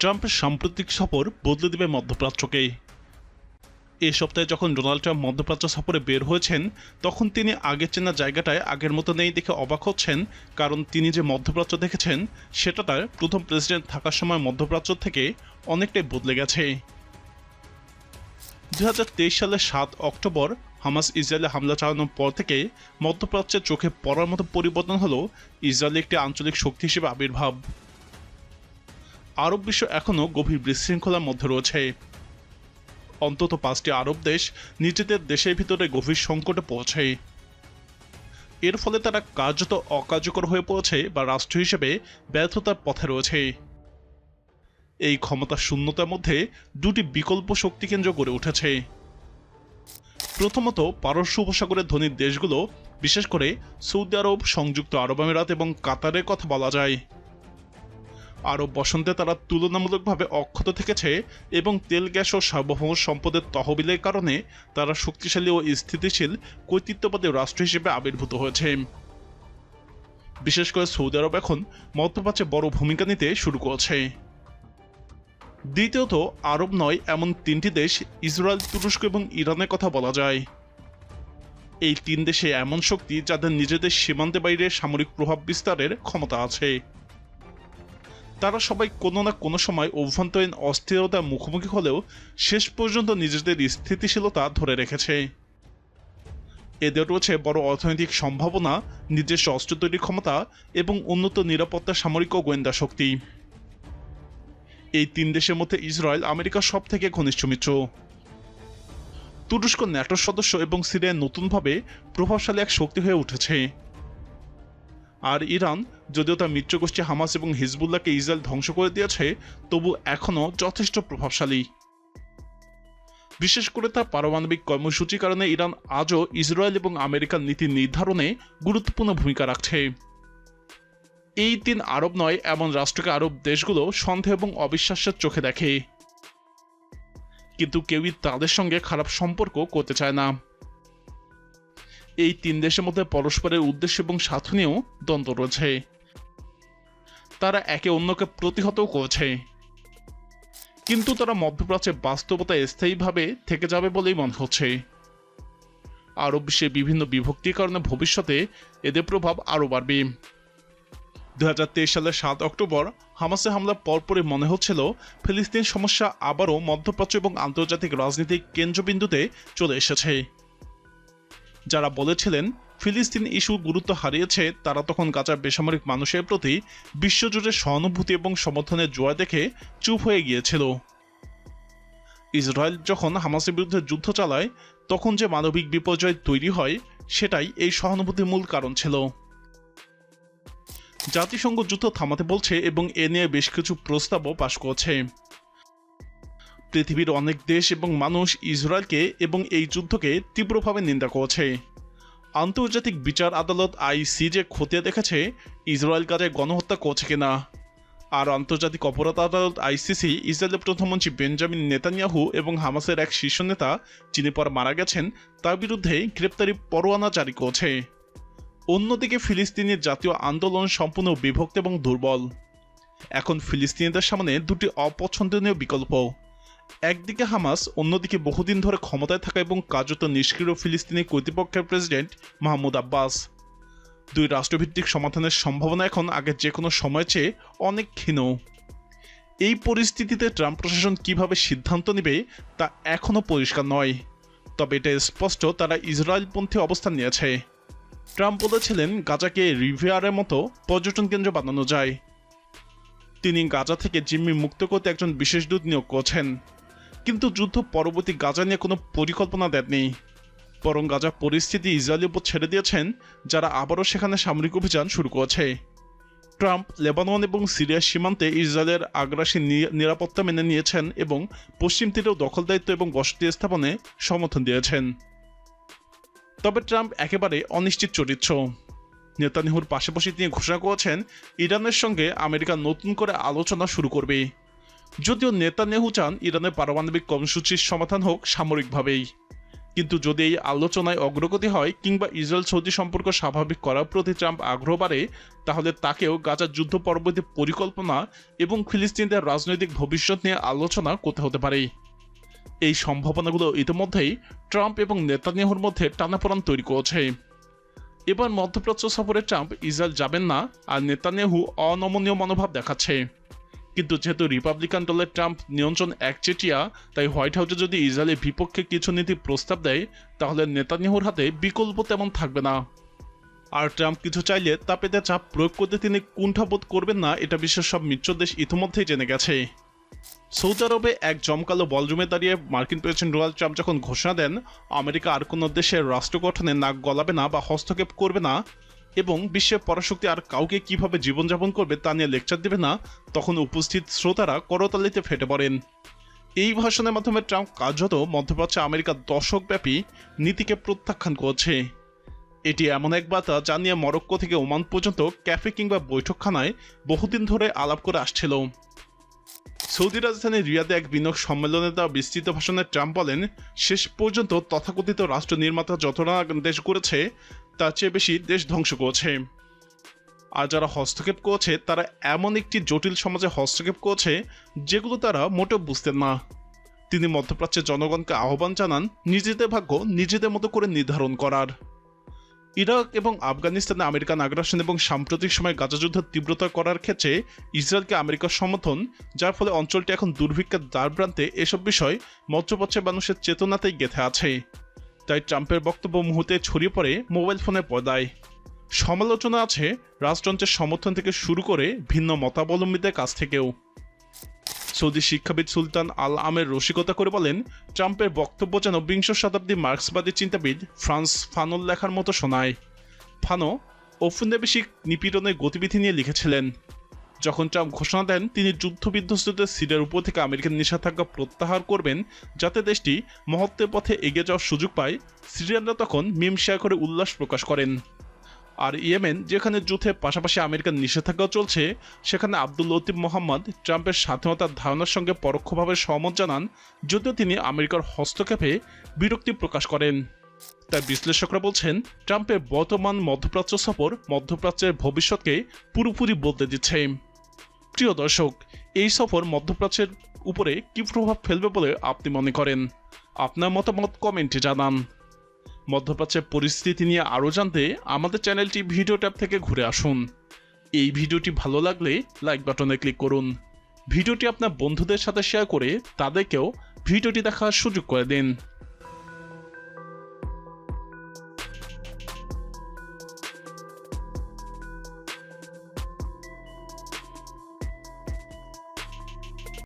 ট্রাম্পের সাম্প্রতিক সফর বদলে দেবে মধ্যপ্রাচ্যকে। এ সপ্তাহে যখন ডোনাল্ড ট্রাম্প মধ্যপ্রাচ্য সফরে বের হয়েছেন, তখন তিনি আগের চেনা জায়গাটায় আগের মতো নেই দেখে অবাক হচ্ছেন, কারণ তিনি যে মধ্যপ্রাচ্য দেখেছেন, সেটা তার প্রথম প্রেসিডেন্ট থাকার সময় মধ্যপ্রাচ্য থেকে অনেকটাই বদলে গেছে। দু হাজার তেইশ সালের সাত অক্টোবর হামাস ইসরায়েলে হামলা চালানোর পর থেকে মধ্যপ্রাচ্যের চোখে পড়ার মতো পরিবর্তন হলো ইসরায়েলের একটি আঞ্চলিক শক্তি হিসেবে আবির্ভাব। আরব বিশ্ব এখনও গভীর বিশৃঙ্খলার মধ্যে রয়েছে। অন্তত পাঁচটি আরব দেশ নিজেদের দেশের ভিতরে গভীর সংকটে পৌঁছে এর ফলে তারা কার্যত অকার্যকর হয়ে পড়েছে বা রাষ্ট্র হিসেবে ব্যর্থতার পথে রয়েছে। এই ক্ষমতা শূন্যতার মধ্যে দুটি বিকল্প শক্তিকেন্দ্র গড়ে উঠেছে। প্রথমত পারস্য উপসাগরের ধনী দেশগুলো, বিশেষ করে সৌদি আরব, সংযুক্ত আরব আমিরাত এবং কাতারের কথা বলা যায়। আরব বসন্তে তারা তুলনামূলকভাবে অক্ষত থেকেছে এবং তেল, গ্যাস ও সার্বভৌম সম্পদের তহবিলের কারণে তারা শক্তিশালী ও স্থিতিশীল কর্তৃত্ববাদী রাষ্ট্র হিসেবে আবির্ভূত হয়েছে। বিশেষ করে সৌদি আরব এখন মধ্যপ্রাচ্যে বড় ভূমিকা নিতে শুরু করেছে। দ্বিতীয়ত, আরব নয়, এমন তিনটি দেশ, ইসরায়েল, তুরস্ক এবং ইরানের কথা বলা যায়। এই তিন দেশে এমন শক্তি যাদের নিজেদের সীমান্তে বাইরে সামরিক প্রভাব বিস্তারের ক্ষমতা আছে। তারা সবাই কোনো না কোনো সময় অভ্যন্তরীণ অস্থিরতার মুখোমুখি হলেও শেষ পর্যন্ত নিজেদের স্থিতিশীলতা ধরে রেখেছে। এদের রয়েছে বড় অর্থনৈতিক সম্ভাবনা, নিজস্ব অস্ত্র তৈরির ক্ষমতা এবং উন্নত নিরাপত্তা সামরিক ও গোয়েন্দা শক্তি। এই তিন দেশের মধ্যে ইসরায়েল আমেরিকার সব থেকে ঘনিষ্ঠ মিত্র। তুরস্ক ন্যাটোর সদস্য এবং সিরিয়ায় নতুনভাবে প্রভাবশালী এক শক্তি হয়ে উঠেছে। আর ইরান যদিও তার মিত্রগোষ্ঠী হামাস এবং হিজবুল্লাহকে ইসরায়েল ধ্বংস করে দিয়েছে, তবু এখনও যথেষ্ট প্রভাবশালী। বিশেষ করে তার পারমাণবিক কর্মসূচির কারণে ইরান আজও ইসরায়েল এবং আমেরিকার নীতি নির্ধারণে গুরুত্বপূর্ণ ভূমিকা রাখছে। এই তিন আরব নয়, এমন রাষ্ট্রকে আরব দেশগুলো সন্দেহ এবং অবিশ্বাসের চোখে দেখে। কিন্তু কেউই তাদের সঙ্গে খারাপ সম্পর্ক করতে চায় না। এই তিন দেশের মধ্যে পরস্পরের উদ্দেশ্য এবং স্বার্থ নিয়েও দ্বন্দ্ব রয়েছে। তারা একে অন্যকে প্রতিহতও করেছে। কিন্তু তারা মধ্যপ্রাচ্যে বাস্তবতা স্থায়ীভাবে থেকে যাবে বলেই মনে হচ্ছে। আরব বিশ্বে বিভিন্ন বিভক্তির কারণে ভবিষ্যতে এদের প্রভাব আরও বাড়বে। দু হাজার তেইশ সালের সাত অক্টোবর হামাসে হামলার পরপরই মনে হচ্ছিল ফিলিস্তিন সমস্যা আবারও মধ্যপ্রাচ্য এবং আন্তর্জাতিক রাজনীতির কেন্দ্রবিন্দুতে চলে এসেছে। যারা বলেছিলেন ফিলিস্তিন ইস্যু গুরুত্ব হারিয়েছে, তারা তখন গাজার বেসামরিক মানুষের প্রতি বিশ্বজুড়ে সহানুভূতি এবং সমর্থনের জোয়ার দেখে চুপ হয়ে গিয়েছিল। ইসরায়েল যখন হামাসের বিরুদ্ধে যুদ্ধ চালায়, তখন যে মানবিক বিপর্যয় তৈরি হয়, সেটাই এই সহানুভূতির মূল কারণ ছিল। জাতিসংঘ যুদ্ধ থামাতে বলছে এবং এ নিয়ে বেশ কিছু প্রস্তাবও পাশ করছে। পৃথিবীর অনেক দেশ এবং মানুষ ইসরায়েলকে এবং এই যুদ্ধকে তীব্রভাবে নিন্দা করেছে। আন্তর্জাতিক বিচার আদালত আইসিজে খতিয়ে দেখেছে ইসরায়েল কাজে গণহত্যা করছে কিনা। আর আন্তর্জাতিক অপরাধ আদালত আইসিসি ইসরায়েলের প্রধানমন্ত্রী বেঞ্জামিন নেতানিয়াহু এবং হামাসের এক শীর্ষ নেতা যিনি পর মারা গেছেন, তার বিরুদ্ধে গ্রেপ্তারি পরোয়ানা জারি করছে। অন্যদিকে ফিলিস্তিনের জাতীয় আন্দোলন সম্পূর্ণ বিভক্ত এবং দুর্বল। এখন ফিলিস্তিনিদের সামনে দুটি অপছন্দনীয় বিকল্প। একদিকে হামাস, অন্যদিকে বহুদিন ধরে ক্ষমতায় থাকা এবং কার্যত নিষ্ক্রিয় ফিলিস্তিনি কর্তৃপক্ষের প্রেসিডেন্ট মাহমুদ আব্বাস। দুই রাষ্ট্রভিত্তিক সমাধানের সম্ভাবনা এখন আগের যে কোনো সময় চেয়ে অনেক ক্ষীণ। এই পরিস্থিতিতে ট্রাম্প প্রশাসন কীভাবে সিদ্ধান্ত নেবে তা এখনও পরিষ্কার নয়। তবে এটা স্পষ্ট, তারা ইসরায়েলপন্থী অবস্থান নিয়েছে। ট্রাম্প বলেছিলেন, গাজাকে রিভিয়ারের মতো পর্যটন কেন্দ্র বানানো যায়। তিনি গাজা থেকে জিম্মি মুক্ত করতে একজন বিশেষ দূত নিয়োগ করছেন। কিন্তু যুদ্ধ পরবর্তী গাজা নিয়ে কোনো পরিকল্পনা দেননি। বরং গাজা পরিস্থিতি ইসরায়েলের উপর ছেড়ে দিয়েছেন, যারা আবারও সেখানে সামরিক অভিযান শুরু করেছে। ট্রাম্প লেবানন এবং সিরিয়ার সীমান্তে ইসরায়েলের আগ্রাসী নিরাপত্তা মেনে নিয়েছেন এবং পশ্চিম তীরেও দখল দায়িত্ব এবং বসতি স্থাপনে সমর্থন দিয়েছেন। তবে ট্রাম্প একেবারে অনিশ্চিত চরিত্র। নেতানিহুর পাশাপাশি তিনি ঘোষণা করেছেন, ইরানের সঙ্গে আমেরিকা নতুন করে আলোচনা শুরু করবে। যদিও নেতানিয়াহু চান ইরানের পারমাণবিক কর্মসূচির সমাধান হোক সামরিকভাবেই। কিন্তু যদি এই আলোচনায় অগ্রগতি হয় কিংবা ইসরায়েল সৌদি সম্পর্ক স্বাভাবিক করার প্রতি ট্রাম্প আগ্রহ বাড়ে, তাহলে তাকেও গাজার যুদ্ধ পরবর্তী পরিকল্পনা এবং ফিলিস্তিনদের রাজনৈতিক ভবিষ্যৎ নিয়ে আলোচনা করতে হতে পারে। এই সম্ভাবনাগুলো ইতিমধ্যেই ট্রাম্প এবং নেতানিয়াহুর মধ্যে টানাপোড়ান তৈরি করেছে। এবার মধ্যপ্রাচ্য সফরে ট্রাম্প ইসরায়েল যাবেন না, আর নেতানিয়াহু অনমনীয় মনোভাব দেখাচ্ছে। কিন্তু যেহেতু রিপাবলিকান দলের ট্রাম্প নিয়ন্ত্রণ একচেটিয়া, তাই হোয়াইট হাউসে যদি ইসরায়েলের বিপক্ষে কিছু নীতি প্রস্তাব দেয়, তাহলে নেতানিয়াহুর হাতে বিকল্প তেমন থাকবে না। আর ট্রাম্প কিছু চাইলে তা পেতে চাপ প্রয়োগ করতে তিনি কুণ্ঠাবোধ করবেন না, এটা বিশ্বের সব মিত্র দেশ ইতিমধ্যেই জেনে গেছে। সৌদি আরবে এক জমকালো বলরুমে দাঁড়িয়ে মার্কিন প্রেসিডেন্ট ডোনাল্ড ট্রাম্প যখন ঘোষণা দেন, আমেরিকা আর কোনো দেশের রাষ্ট্র গঠনে নাক গলাবে না বা হস্তক্ষেপ করবে না এবং বিশ্বের পরাশক্তি আর কাউকে কীভাবে জীবনযাপন করবে তা নিয়ে লেকচার দেবে না, তখন উপস্থিত শ্রোতারা করতালিতে ফেটে পড়েন। এই ভাষণের মাধ্যমে ট্রাম্প কার্যত মধ্যপ্রাচ্যে আমেরিকার দশকব্যাপী নীতিকে প্রত্যাখ্যান করছে। এটি এমন এক বার্তা যা নিয়ে মরক্কো থেকে ওমান পর্যন্ত ক্যাফে কিংবা বৈঠকখানায় বহুদিন ধরে আলাপ করে আসছিল। সৌদি রাজধানী রিয়াদে এক বিনিয়োগ সম্মেলনে দেওয়া বিস্তৃত ভাষণে ট্রাম্প বলেন, শেষ পর্যন্ত তথাকথিত রাষ্ট্র নির্মাতা যতটা দেশ করেছে, তার চেয়ে বেশি দেশ ধ্বংস করেছে। আর যারা হস্তক্ষেপ করেছে, তারা এমন একটি জটিল সমাজে হস্তক্ষেপ করেছে, যেগুলো তারা মোটেও বুঝতেন না। তিনি মধ্যপ্রাচ্যের জনগণকে আহ্বান জানান, নিজেদের ভাগ্য নিজেদের মতো করে নির্ধারণ করার। ইরাক এবং আফগানিস্তানে আমেরিকান আগ্রাসন এবং সাম্প্রতিক সময়ে গাজা যুদ্ধের তীব্রতা করার ক্ষেত্রে ইসরায়েলকে আমেরিকার সমর্থন, যার ফলে অঞ্চলটি এখন দুর্ভিক্ষের দ্বারপ্রান্তে এসব বিষয় মধ্যপ্রাচ্যের মানুষের চেতনাতেই গেঁথে আছে। তাই ট্রাম্পের বক্তব্য মুহূর্তে ছড়িয়ে পড়ে মোবাইল ফোনের পর্দায়। সমালোচনা আছে রাজতন্ত্রের সমর্থন থেকে শুরু করে ভিন্ন মতাবলম্বীদের কাছ থেকেও। সৌদি শিক্ষাবিদ সুলতান আল আমের রসিকতা করে বলেন, ট্রাম্পের বক্তব্য যেন বিংশ শতাব্দী মার্ক্সবাদী চিন্তাবিদ ফ্রান্স ফানোর লেখার মতো শোনায়। ফানো ঔপনিবেশিক নিপীড়নের গতিবিধি নিয়ে লিখেছিলেন। যখন ট্রাম্প ঘোষণা দেন, তিনি যুদ্ধবিধ্বস্তদের সিরিয়ার উপর থেকে আমেরিকান নিষেধাজ্ঞা প্রত্যাহার করবেন, যাতে দেশটি মহত্বের পথে এগিয়ে যাওয়ার সুযোগ পায়, সিরিয়ানরা তখন মিম শেয়ার করে উল্লাস প্রকাশ করেন। আর ইয়েমেন, যেখানে যুদ্ধের পাশাপাশি আমেরিকার নিষেধাজ্ঞা চলছে, সেখানে আব্দুল লতিফ মোহাম্মদ ট্রাম্পের স্বাধীনতার ধারণার সঙ্গে পরোক্ষভাবে সহমত জানান, যদিও তিনি আমেরিকার হস্তক্ষেপে বিরক্তি প্রকাশ করেন। তাই বিশ্লেষকরা বলছেন ট্রাম্পের বর্তমান মধ্যপ্রাচ্য সফর মধ্যপ্রাচ্যের ভবিষ্যৎকে পুরোপুরি বদলে দিচ্ছে। প্রিয় দর্শক, এই সফর মধ্যপ্রাচ্যের উপরে কি প্রভাব ফেলবে বলে আপনি মনে করেন? আপনার মতামত কমেন্টে জানান। মধ্যপ্রাচ্যের পরিস্থিতি নিয়ে আরও জানতে আমাদের চ্যানেলটি ভিডিও ট্যাব থেকে ঘুরে আসুন। এই ভিডিওটি ভালো লাগলে লাইক বাটনে ক্লিক করুন। ভিডিওটি আপনার বন্ধুদের সাথে শেয়ার করে তাদেরকেও ভিডিওটি দেখার সুযোগ করে দিন।